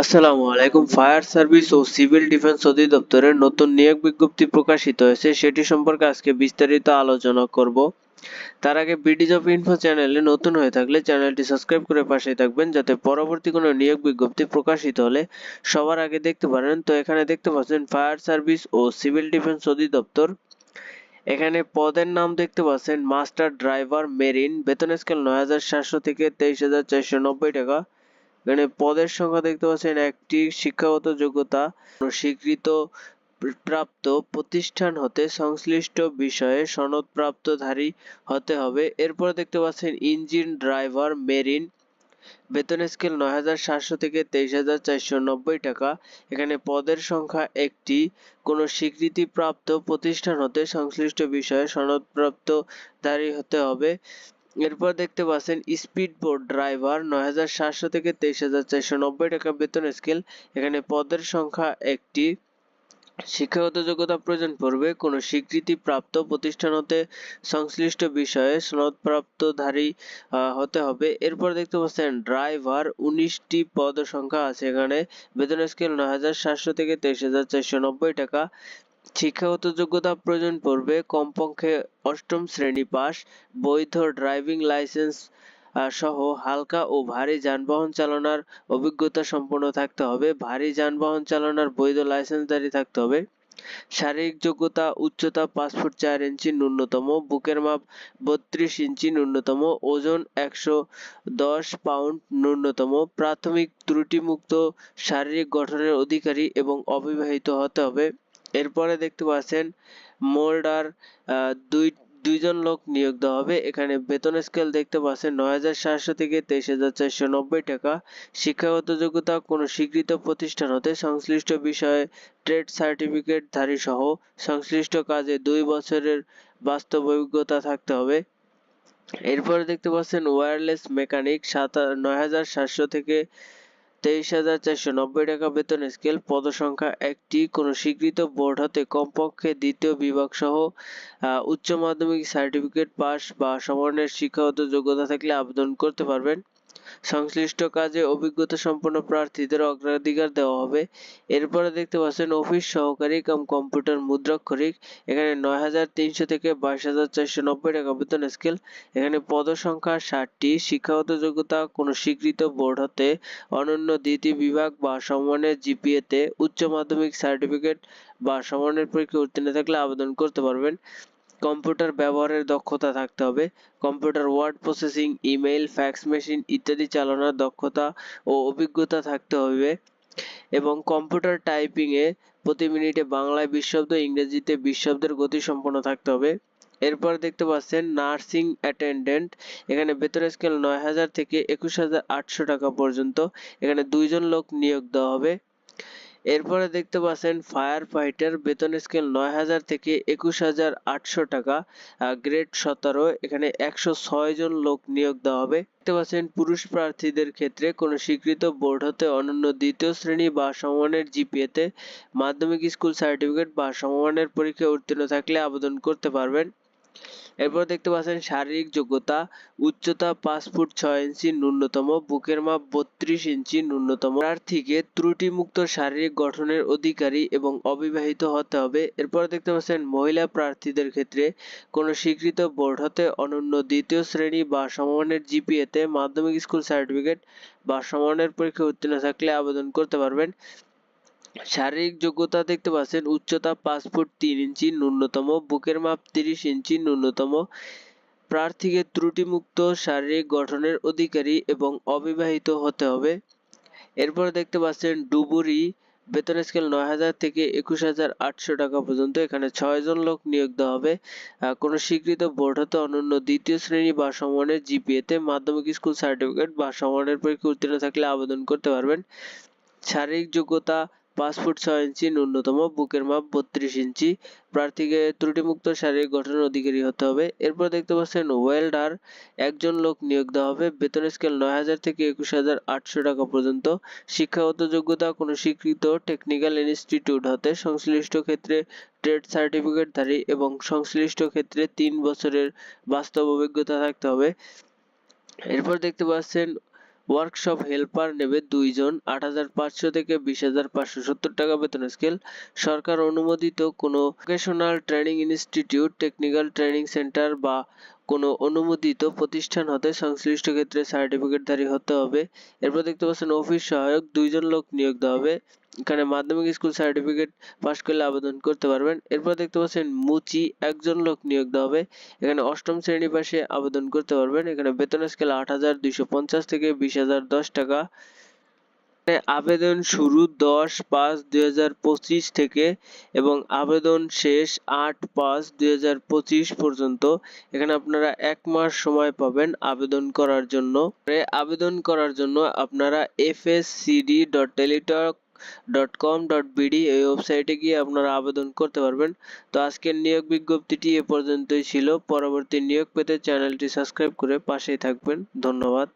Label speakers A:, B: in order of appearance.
A: আসসালামু আলাইকুম। Fire service ও সিভিল ডিফেন্স অধিদপ্তরের নতুন নিয়োগ বিজ্ঞপ্তি প্রকাশিত হয়েছে। সেটি সম্পর্কে আজকে বিস্তারিত আলোচনা করব। তার আগে বিডি জব ইনফো চ্যানেলে নতুন হয়ে থাকলে চ্যানেলটি সাবস্ক্রাইব করে পাশে থাকবেন, যাতে পরবর্তী কোনো নিয়োগ বিজ্ঞপ্তি প্রকাশিত হলে সবার আগে দেখতে পারেন। তো এখানে দেখতে পাচ্ছেন, ফায়ার সার্ভিস ও সিভিল ডিফেন্স অধিদপ্তর। এখানে পদের নাম দেখতে পাচ্ছেন, মাস্টার ড্রাইভার মেরিন। বেতন স্কেল নয় হাজার সাতশো থেকে তেইশ হাজার চারশো নব্বই টাকা। এখানে পদের সংখ্যা দেখতে পাচ্ছেন একটি শিক্ষাগত যোগ্যতা স্বীকৃত প্রাপ্ত প্রতিষ্ঠান হতে সংশ্লিষ্ট বিষয়ে সনদপ্রাপ্তধারী হতে হবে। এরপর দেখতে পাচ্ছেন ইঞ্জিন ড্রাইভার মেরিন, বেতন স্কেল নয় হাজার সাতশো থেকে তেইশ হাজার চারশো নব্বই টাকা। এখানে পদের সংখ্যা একটি, কোনো স্বীকৃতিপ্রাপ্ত প্রতিষ্ঠান হতে সংশ্লিষ্ট বিষয়ে সনদপ্রাপ্তধারী হতে হবে। এরপর দেখতে পাচ্ছেন স্পিড বোট ড্রাইভার নয় হাজার সাতশো থেকে তেইশ হাজার চারশো নব্বই টাকা বেতন স্কেল। এখানে পদের সংখ্যা একটি। শিক্ষাগত যোগ্যতা প্রয়োজন পড়বে। কোনো স্বীকৃতিপ্রাপ্ত প্রতিষ্ঠান হতে সংশ্লিষ্ট বিষয়ে সনদপ্রাপ্তধারী হতে হবে। এরপর দেখতে পাচ্ছেন ড্রাইভার, উনিশটি পদ সংখ্যা আছে এখানে। বেতন স্কেল নয় হাজার সাতশো থেকে তেইশ হাজার চারশো নব্বই টাকা। শিক্ষাগত যোগ্যতা প্রয়োজন পড়বে। কমপক্ষে অষ্টম শ্রেণি পাস, বৈধ ড্রাইভিং লাইসেন্স সহ হালকা ও ভারী যানবাহন চালানোর অভিজ্ঞতা সম্পন্ন থাকতে হবে। ভারী যানবাহন চালানোর বৈধ লাইসেন্সধারী থাকতে হবে। শারীরিক যোগ্যতা, উচ্চতা পাঁচ ফুট চার ইঞ্চি ন্যূনতম, বুকের মাপ বত্রিশ ইঞ্চি ন্যূনতম, ওজন একশো দশ পাউন্ড ন্যূনতম। প্রাথমিক ত্রুটিমুক্ত শারীরিক গঠনের অধিকারী এবং অবিবাহিত হতে হবে। এরপরে দেখতে পাচ্ছেন, মোল্ডার দুই, দুইজন লোক নিয়োগ দেওয়া হবে। এখানে বেতন স্কেল দেখতে পাচ্ছেন নয় হাজার সাতশো থেকে তেইশ হাজার চারশো নব্বই টাকা। শিক্ষাগত যোগ্যতা কোনো স্বীকৃত প্রতিষ্ঠান হতে সংশ্লিষ্ট বিষয়ে ট্রেড সার্টিফিকেট ধারী সহ সংশ্লিষ্ট কাজে দুই বছরের বাস্তব অভিজ্ঞতা থাকতে হবে। এরপরে দেখতে পাচ্ছেন ওয়্যারলেস মেকানিক সাত, নয় হাজার সাতশো থেকে তেইশ হাজার চারশো নব্বই টাকা বেতন স্কেল, পদসংখ্যা একটি। কোনো স্বীকৃত বোর্ড হতে কমপক্ষে দ্বিতীয় বিভাগ সহ উচ্চ মাধ্যমিক সার্টিফিকেট পাস বা সমমানের শিক্ষাগত যোগ্যতা থাকলে আবেদন করতে পারবেন। সংশ্লিষ্ট কাজে অভিজ্ঞতা সম্পন্ন প্রার্থীদের অগ্রাধিকার দেওয়া হবে। এরপরে দেখতে পাচ্ছেন, অফিস সহকারী কাম কম্পিউটার মুদ্রাক্ষরিক, এখানে নয় হাজার তিনশো থেকে বাইশ হাজার চারশো নব্বই টাকা বেতন স্কেল। এখানে পদ সংখ্যা ষাটটি, শিক্ষাগত যোগ্যতা কোনো স্বীকৃত বোর্ড হতে অনন্য দ্বিতীয় বিভাগ বা সমমানের জিপিএতে উচ্চ মাধ্যমিক সার্টিফিকেট বা সমমানের পরীক্ষা উত্তীর্ণ থাকলে আবেদন করতে পারবেন। কম্পিউটার ব্যবহারের দক্ষতা থাকতে হবে। Computer word processing, email, fax machine ইত্যাদি চালানোর দক্ষতা ও অভিজ্ঞতা থাকতে হবে। এবং কম্পিউটার টাইপিং এ প্রতি মিনিটে বাংলায় বিশ শব্দ, ইংরেজিতে বিশ শব্দের গতি সম্পন্ন থাকতে হবে। এরপর দেখতে পাচ্ছেন, নার্সিং অ্যাটেন্ডেন্ট, এখানে বেতন স্কেল নয় হাজার থেকে একুশ হাজার আটশো টাকা পর্যন্ত। এখানে দুইজন লোক নিয়োগ দেওয়া হবে। এরপরে দেখতে পাচ্ছেন ফায়ার ফাইটার বেতন স্কেল নয় হাজার থেকে একুশ হাজার আটশো টাকা গ্রেড সতেরো, এখানে একশো ছয় জন লোক নিয়োগ দেওয়া হবে। দেখতে পাচ্ছেন পুরুষ প্রার্থীদের ক্ষেত্রে কোনো স্বীকৃত বোর্ড হতে অনন্য দ্বিতীয় শ্রেণি বা সমমানের জিপিএতে মাধ্যমিক স্কুল সার্টিফিকেট বা সমমানের পরীক্ষায় উত্তীর্ণ থাকলে আবেদন করতে পারবেন। এরপর দেখতে পাচ্ছেন শারীরিক যোগ্যতা, উচ্চতা পাঁচ ফুট ছয় ইঞ্চি ন্যূনতম, বুকের মাপ বত্রিশ ইঞ্চি ন্যূনতম। প্রার্থীকে ত্রুটিমুক্ত শারীরিক গঠনের অধিকারী এবং অবিবাহিত হতে হবে। এরপর দেখতে পাচ্ছেন মহিলা প্রার্থীদের ক্ষেত্রে কোনো স্বীকৃত বোর্ড হতে অনন্য দ্বিতীয় শ্রেণি বা সমমানের জিপিএতে মাধ্যমিক স্কুল সার্টিফিকেট বা সমমানের পরীক্ষা উত্তীর্ণ থাকলে আবেদন করতে পারবেন। শারীরিক যোগ্যতা দেখতে পাচ্ছেন, উচ্চতা পাঁচ ফুট তিন ইঞ্চি, ন্যূনতম বুকের মাপ তিরিশ ইঞ্চি, ন্যূনতম প্রার্থীকে ত্রুটিমুক্ত শারীরিক গঠনের অধিকারী এবং অবিবাহিত হতে হবে। এরপর দেখতে পাচ্ছেন, ডুবুরি বেতন স্কেল নয় হাজার থেকে একুশ হাজার আটশো টাকা পর্যন্ত, এখানে ছয় জন লোক নিয়োগ দেওয়া হবে। কোনো স্বীকৃত বোর্ড হতে অনন্য দ্বিতীয় শ্রেণি বা সমানের জিপিএতে মাধ্যমিক স্কুল সার্টিফিকেট বা সমানের পরীক্ষা উত্তীর্ণ থাকলে আবেদন করতে পারবেন। শারীরিক যোগ্যতা পাঁচ ফুট ছয় ইঞ্চি ন্যূনতম, বুকের মাপ বত্রিশ ইঞ্চি। প্রার্থীকে ত্রুটিমুক্ত শারীরিক গঠনের অধিকারী হতে হবে। এরপর দেখতে পাচ্ছেন ওয়েল্ডার, একজন লোক নিয়োগ দেওয়া হবে। বেতন স্কেল নয় হাজার থেকে একুশ হাজার আটশো টাকা পর্যন্ত। শিক্ষাগত যোগ্যতা, কোনো স্বীকৃত টেকনিক্যাল ইনস্টিটিউট হতে সংশ্লিষ্ট ক্ষেত্রে ট্রেড সার্টিফিকেটধারী এবং সংশ্লিষ্ট ক্ষেত্রে তিন বছরের বাস্তব অভিজ্ঞতা থাকতে হবে। এরপর দেখতে পাচ্ছেন ওয়ার্কশপ হেল্পার নেবে দুইজন, আট হাজার পাঁচশো থেকে বিশ হাজার পাঁচশো সত্তর টাকা বেতন স্কেল। সরকার অনুমোদিত কোনো vocational training institute technical training centre বা কোনো অনুমোদিত প্রতিষ্ঠান হতে সংশ্লিষ্ট ক্ষেত্রে সার্টিফিকেটধারী হতে হবে। এরপর দেখতে পাচ্ছেন অফিস সহায়ক, দুইজন লোক নিয়োগ দেওয়া হবে। এখানে মাধ্যমিক স্কুল সার্টিফিকেট পাস করলে আবেদন করতে পারবেন। এরপর দেখতে পাচ্ছেন মুচি, একজন লোক নিয়োগ দেওয়া হবে। এখানে অষ্টম শ্রেণি পাশে আবেদন করতে পারবেন। এখানে বেতন স্কেল আট হাজার দুইশো পঞ্চাশ থেকে বিশ হাজার দশ টাকা। আবেদন শুরু দশ পাঁচ দুই হাজার পঁচিশ থেকে এবং আবেদন শেষ আট পাঁচ দুই হাজার পঁচিশ পর্যন্ত। এখানে আপনারা এক মাস সময় পাবেন আবেদন করার জন্য। আবেদন করার জন্য আপনারা FSCD dot Teletalk dot com dot BD এই ওয়েবসাইটে গিয়ে আপনারা আবেদন করতে পারবেন। তো আজকের নিয়োগ বিজ্ঞপ্তিটি এ পর্যন্তই ছিল। পরবর্তী নিয়োগ পেতে চ্যানেলটি সাবস্ক্রাইব করে পাশেই থাকবেন। ধন্যবাদ।